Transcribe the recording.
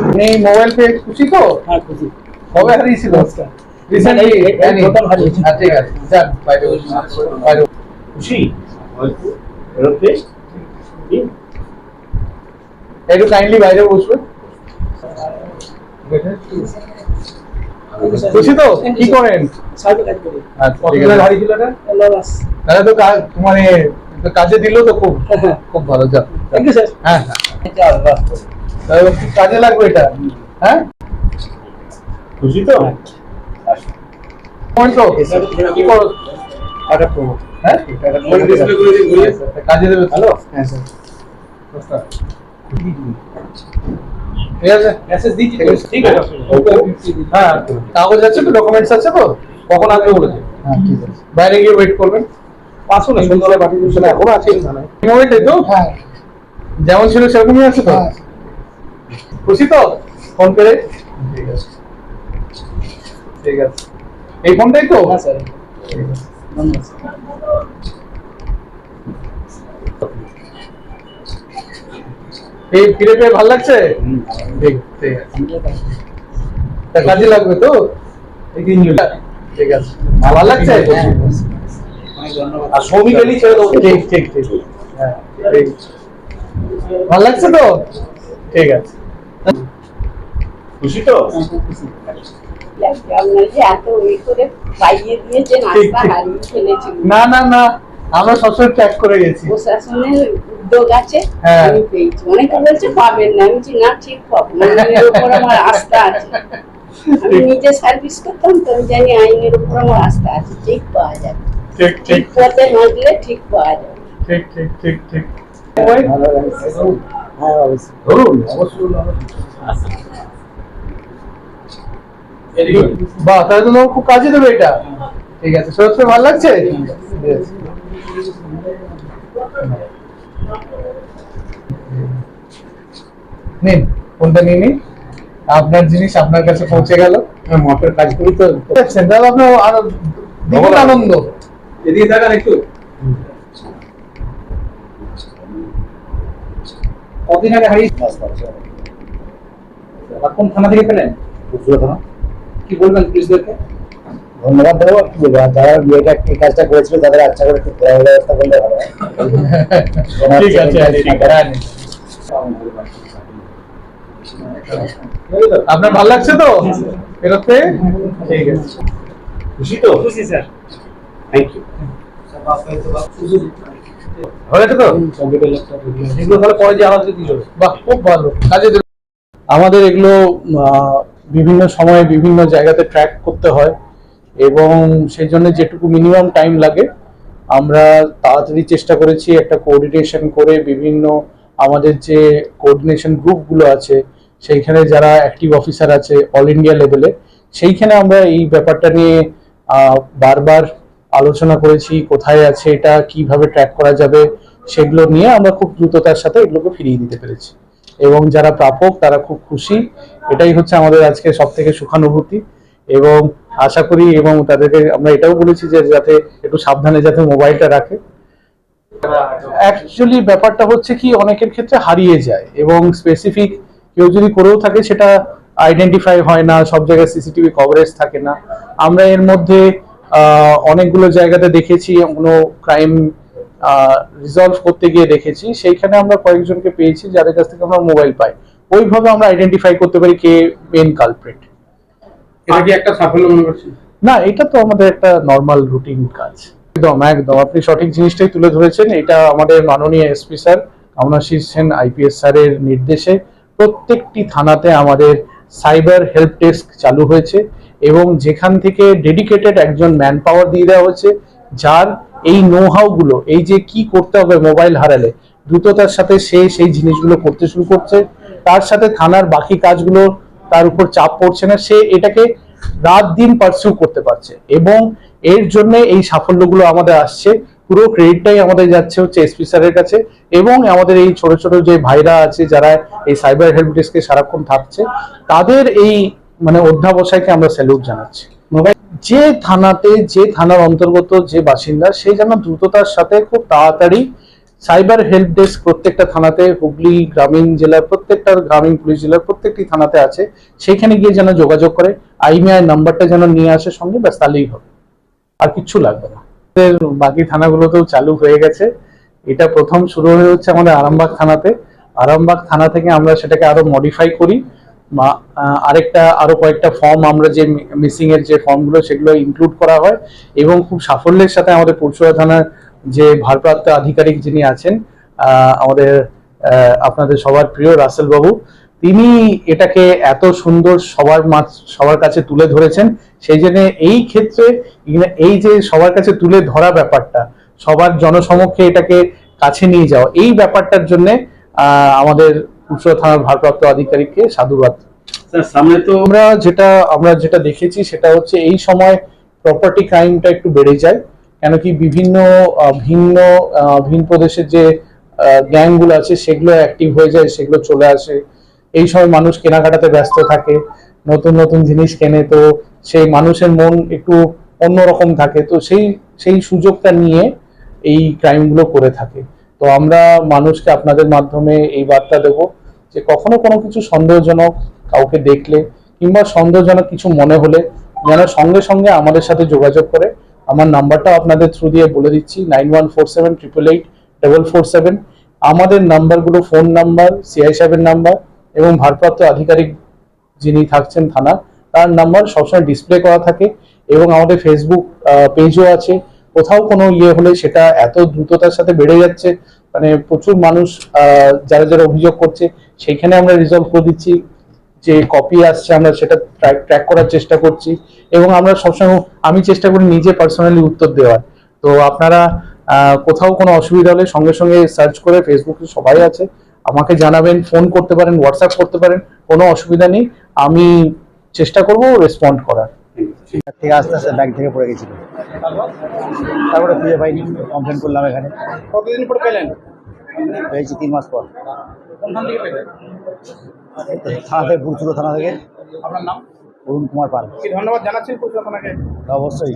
আপনি মোবাইল পেয়ে খুশি তো? হ্যাঁ খুশি। কবে হারিয়েছিল? রিসেন্টলি এই- এই- এই প্রথম হারিয়েছি। ঠিক আছে। যান বাইরে বাইরে খুশি? একটু কাইন্ডলি বাইরে বসবে। খুশি তো? কি করেন? সাইকেল কাজ তাহলে তো মানে দিল তো খুব। খুব ভালো যা থ্যাংক ইউ স্যার হ্যাঁ হ্যাঁ। খুব কাজে লাগবে এটা? হ্যাঁ? খুশি তো? পয়েন্ট তো কি করো? এটা প্রমো হ্যাঁ? কাজে দেবে হ্যালো স্যার কাগজ আছে তো ডকুমেন্টস আছে তো? কখন আসবে বলেছে? হ্যাঁ ঠিক আছে। বাইরে গিয়ে ওয়েট করবেন। পাঁচশো না সন্ধ্যাবেলা পাঠিয়ে এখনও আছে তো? হ্যাঁ। যেমন ছিল সেরকমই আছে তো? হ্যাঁ। খুশি তো? ফোন করে? ঠিক আছে। ঠিক আছে। এই ফোনটাই তো? হ্যাঁ স্যার। এই ফিরে পেয়ে ভালো লাগছে? ঠিক ঠিক আছে। কাজে লাগবে তো? এই ঠিক আছে। ভালো লাগছে? আর শ্রমিক এলি ছেড়ে দেবো ঠিক ঠিক ঠিক। হ্যাঁ ঠিক। ভালো লাগছে তো? ঠিক আছে। খুশি তো? লাগছে আপনার যে এত ওই করে পাইয়ে দিয়েছেন ঠিক, আস্থা ঠিক। হারিয়ে ফেলেছি না না না আমরা সবসময় ট্র্যাক করে গেছি। প্রশাসনের উদ্যোগ আছে হ্যাঁ। আমি পেয়েছি। অনেকে বলছে পাবেন না আমি না ঠিক পাবো আইনের উপর আমার আস্থা আছে। আমি নিজে সার্ভিস করতাম তো আমি জানি আইনের উপর আমার আস্থা আছে ঠিক পাওয়া যাবে। ঠিক ঠিক। ঠিক পথে হাঁটলে ঠিক পাওয়া যাবে ঠিক ঠিক ঠিক ঠিক। হ্যাঁ অবশ্যই ধরুন বাহ তাহলে তো খুব কাজে দেবে এটা। ঠিক আছে সত্যি ভালো লাগছে? নিন ফোনটা নিয়ে নিন? আপনার জিনিস আপনার কাছে পৌঁছে গেল। হ্যাঁ মোটর কাজ করি তো তাহলে আপনার আনন্দ। এদিকে দেখান একটু। কদিন আগে হারিয়ে আর কোন থানা থেকে পেলেন? থানা। কি বলবেন পুলিশদেরকে? ধন্যবাদ দেবো কি বলব? যারা বিয়েটা এই কাজটা করেছিল তাদের আচ্ছা করে একটু ব্যবস্থা করলে ভালো হয় ঠিক আছে ঠিক আছে। নিন। আপনার ভালো লাগছে তো? বেরোতে ঠিক আছে। খুশি তো? খুশি স্যার। থ্যাংক ইউ হয়েছে তো? এগুলো তাহলে পরে যে আমাদের দিয়ে যাবে। বাহ খুব ভালো। কাজে আমাদের এগুলো আহ, বিভিন্ন সময়ে বিভিন্ন জায়গাতে ট্র্যাক করতে হয় এবং সেই জন্য যেটুকু মিনিমাম টাইম লাগে আমরা তাড়াতাড়ি চেষ্টা করেছি একটা কোঅর্ডিনেশন করে বিভিন্ন আমাদের যে কোঅর্ডিনেশন গ্রুপগুলো আছে সেইখানে যারা অ্যাক্টিভ অফিসার আছে অল ইন্ডিয়া লেভেলে সেইখানে আমরা এই ব্যাপারটা নিয়ে আহ, বারবার আলোচনা করেছি, কোথায় আছে এটা, কীভাবে ট্র্যাক করা যাবে, সেগুলো নিয়ে আমরা খুব দ্রুততার সাথে এগুলোকে ফিরিয়ে দিতে পেরেছি। এবং যারা প্রাপক, তারা খুব খুশি। এটাই হচ্ছে আমাদের আজকে সব থেকে সুখানুভূতি। এবং আশা করি এবং তাদেরকে আমরা এটাও বলেছি যে যাতে একটু সাবধানে যাতে মোবাইলটা রাখে। অ্যাকচুয়ালি ব্যাপারটা হচ্ছে কি, অনেকের ক্ষেত্রে হারিয়ে যায় এবং স্পেসিফিক কেউ যদি করেও থাকে, সেটা আইডেন্টিফাই হয় না, সব জায়গায় সিসিটিভি কভারেজ থাকে না। আমরা এর মধ্যে অনেকগুলো জায়গাতে দেখেছি কোনো ক্রাইম রিজলভ করতে গিয়ে দেখেছি। সেইখানে আমরা কয়েকজনকে পেয়েছি যাদের কাছ থেকে আমরা মোবাইল পাই। ওইভাবে আমরা আইডেন্টিফাই করতে পারি কে মেন কালপ্রিট এটা কি একটা সাফল্য মনে করছেন? না এটা তো আমাদের একটা নর্মাল রুটিন কাজ। একদম একদম। আপনি সঠিক জিনিসটাই তুলে ধরেছেন। এটা আমাদের মাননীয় SP sir Kamanashis Sen IPS স্যারের নির্দেশে প্রত্যেকটি থানাতে আমাদের সাইবার হেল্প ডেস্ক চালু হয়েছে। এবং যেখান থেকে ডেডিকেটেড একজন ম্যান পাওয়ার দিয়ে দেওয়া হচ্ছে যার এই নো গুলো, এই যে কি করতে হবে মোবাইল হারালে, দ্রুততার সাথে সে সেই জিনিসগুলো করতে শুরু করছে। তার সাথে থানার বাকি কাজগুলো তার উপর চাপ পড়ছে না, সে এটাকে রাত দিন পারসিউ করতে পারছে। এবং এর জন্য এই সাফল্যগুলো আমাদের আসছে। পুরো ক্রেডিটটাই আমাদের যাচ্ছে হচ্ছে এসপি স্যারের কাছে এবং আমাদের এই ছোট ছোট যে ভাইরা আছে, যারা এই সাইবার হেল্প সারাক্ষণ থাকছে, তাদের এই মানে অধ্যাবসায়কে আমরা স্যালুট জানাচ্ছি। যে থানাতে, যে থানার অন্তর্গত যে বাসিন্দা সেই যেন দ্রুততার সাথে খুব তাড়াতাড়ি সাইবার হেল্প ডেস্ক প্রত্যেকটা থানাতে, হুগলি গ্রামীণ জেলার প্রত্যেকটা গ্রামীণ পুলিশ জেলার প্রত্যেকটি থানাতে আছে, সেখানে গিয়ে যেন যোগাযোগ করে আইমিআই নাম্বারটা যেন নিয়ে আসে সঙ্গে ব্যাস তাহলেই হবে। আর কিচ্ছু লাগবে না। বাকি থানাগুলোতেও চালু হয়ে গেছে। এটা প্রথম শুরু হয়ে হচ্ছে আমাদের আরামবাগ থানাতে। আরামবাগ থানা থেকে আমরা সেটাকে আরও মডিফাই করি। আরেকটা, আরও কয়েকটা ফর্ম আমরা যে মিসিং এর যে ফর্মগুলো সেগুলো ইনক্লুড করা হয় এবং খুব সাফল্যের সাথে আমাদের পরশুরা থানার যে ভারপ্রাপ্ত আধিকারিক যিনি আছেন আমাদের আপনাদের সবার প্রিয় রাসেল বাবু, তিনি এটাকে এত সুন্দর সবার সবার কাছে তুলে ধরেছেন। সেই জন্য এই ক্ষেত্রে এই যে সবার কাছে তুলে ধরা ব্যাপারটা, সবার জনসমক্ষে এটাকে কাছে নিয়ে যাওয়া, এই ব্যাপারটার জন্য আমাদের উৎসব থানার ভারপ্রাপ্ত আধিকারিককে সাধুবাদ। সামনে তো আমরা যেটা আমরা যেটা দেখেছি সেটা হচ্ছে এই সময় প্রপার্টি ক্রাইমটা একটু বেড়ে যায় কেন কি বিভিন্ন ভিন্ন ভিন প্রদেশের যে গ্যাংগুলো আছে সেগুলো অ্যাক্টিভ হয়ে যায় সেগুলো চলে আসে। এই সময় মানুষ কেনাকাটাতে ব্যস্ত থাকে নতুন নতুন জিনিস কেনে তো সেই মানুষের মন একটু অন্যরকম থাকে তো সেই সেই সুযোগটা নিয়ে এই ক্রাইমগুলো করে থাকে। তো আমরা মানুষকে আপনাদের মাধ্যমে এই বার্তা দেব। যে কখনো কোনো কিছু সন্দেহজনক কাউকে দেখলে কিংবা সন্দেহজনক কিছু মনে হলে যেন সঙ্গে সঙ্গে আমাদের সাথে যোগাযোগ করে। আমার নাম্বারটাও আপনাদের থ্রু দিয়ে বলে দিচ্ছি nine one four seven triple eight double four seven আমাদের নাম্বারগুলো ফোন নাম্বার সিআই সাহেবের নাম্বার এবং ভারপ্রাপ্ত আধিকারিক যিনি থাকছেন থানা তার নাম্বার সবসময় ডিসপ্লে করা থাকে এবং আমাদের ফেসবুক পেজও আছে। কোথাও কোনো ইয়ে হলে সেটা এত দ্রুততার সাথে বেড়ে যাচ্ছে মানে প্রচুর মানুষ যারা যারা অভিযোগ করছে সেইখানে আমরা রিজলভ করে দিচ্ছি যে কপি আসছে আমরা সেটা ট্র্যাক করার চেষ্টা করছি এবং আমরা সবসময় আমি চেষ্টা করি নিজে পার্সোনালি উত্তর দেওয়ার। তো আপনারা কোথাও কোনো অসুবিধা হলে সঙ্গে সঙ্গে সার্চ করে ফেসবুকে সবাই আছে আমাকে জানাবেন ফোন করতে পারেন হোয়াটসঅ্যাপ করতে পারেন কোনো অসুবিধা নেই আমি চেষ্টা করব রেসপন্ড করার। থেকে আস্তে আস্তে ব্যাগ থেকে পড়ে গেছিল। তারপরে খুঁজে পাইনি কমপ্লেন করলাম এখানে। কতদিন পরে পেলেন? পেয়েছি তিন মাস পর। থানা থেকে পুরচুলো থানা থেকে। আপনার নাম? অরুণ কুমার পাল। ধন্যবাদ জানাচ্ছেন অবশ্যই।